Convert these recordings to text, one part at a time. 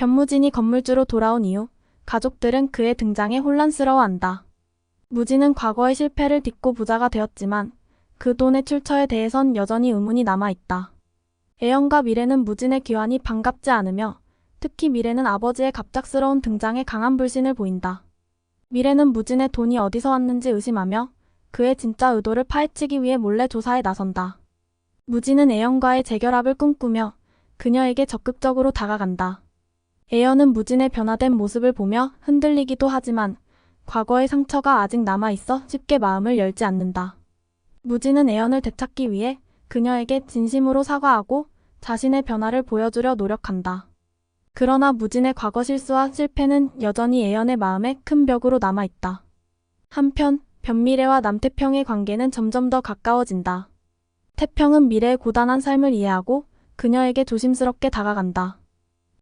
변무진이 건물주로 돌아온 이후 가족들은 그의 등장에 혼란스러워한다. 무진은 과거의 실패를 딛고 부자가 되었지만 그 돈의 출처에 대해선 여전히 의문이 남아있다. 애연과 미래는 무진의 귀환이 반갑지 않으며 특히 미래는 아버지의 갑작스러운 등장에 강한 불신을 보인다. 미래는 무진의 돈이 어디서 왔는지 의심하며 그의 진짜 의도를 파헤치기 위해 몰래 조사에 나선다. 무진은 애연과의 재결합을 꿈꾸며 그녀에게 적극적으로 다가간다. 애연은 무진의 변화된 모습을 보며 흔들리기도 하지만 과거의 상처가 아직 남아있어 쉽게 마음을 열지 않는다. 무진은 애연을 되찾기 위해 그녀에게 진심으로 사과하고 자신의 변화를 보여주려 노력한다. 그러나 무진의 과거 실수와 실패는 여전히 애연의 마음에 큰 벽으로 남아있다. 한편 변미래와 남태평의 관계는 점점 더 가까워진다. 태평은 미래의 고단한 삶을 이해하고 그녀에게 조심스럽게 다가간다.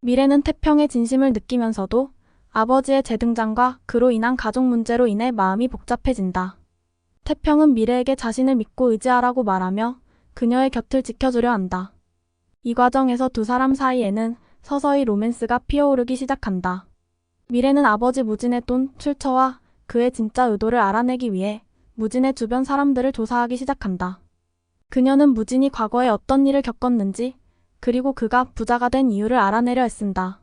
미래는 태평의 진심을 느끼면서도 아버지의 재등장과 그로 인한 가족 문제로 인해 마음이 복잡해진다. 태평은 미래에게 자신을 믿고 의지하라고 말하며 그녀의 곁을 지켜주려 한다. 이 과정에서 두 사람 사이에는 서서히 로맨스가 피어오르기 시작한다. 미래는 아버지 무진의 돈 출처와 그의 진짜 의도를 알아내기 위해 무진의 주변 사람들을 조사하기 시작한다. 그녀는 무진이 과거에 어떤 일을 겪었는지 그리고 그가 부자가 된 이유를 알아내려 했습니다.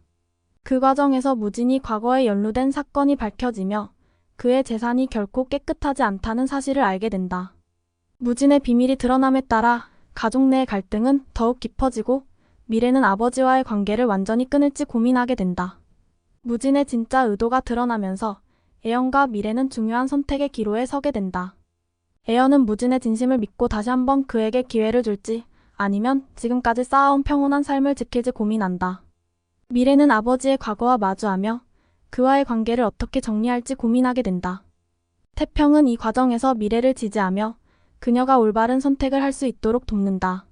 그 과정에서 무진이 과거에 연루된 사건이 밝혀지며 그의 재산이 결코 깨끗하지 않다는 사실을 알게 된다. 무진의 비밀이 드러남에 따라 가족 내의 갈등은 더욱 깊어지고 미래는 아버지와의 관계를 완전히 끊을지 고민하게 된다. 무진의 진짜 의도가 드러나면서 애연과 미래는 중요한 선택의 기로에 서게 된다. 애연은 무진의 진심을 믿고 다시 한번 그에게 기회를 줄지 아니면 지금까지 쌓아온 평온한 삶을 지킬지 고민한다. 미래는 아버지의 과거와 마주하며 그와의 관계를 어떻게 정리할지 고민하게 된다. 태평은 이 과정에서 미래를 지지하며 그녀가 올바른 선택을 할 수 있도록 돕는다.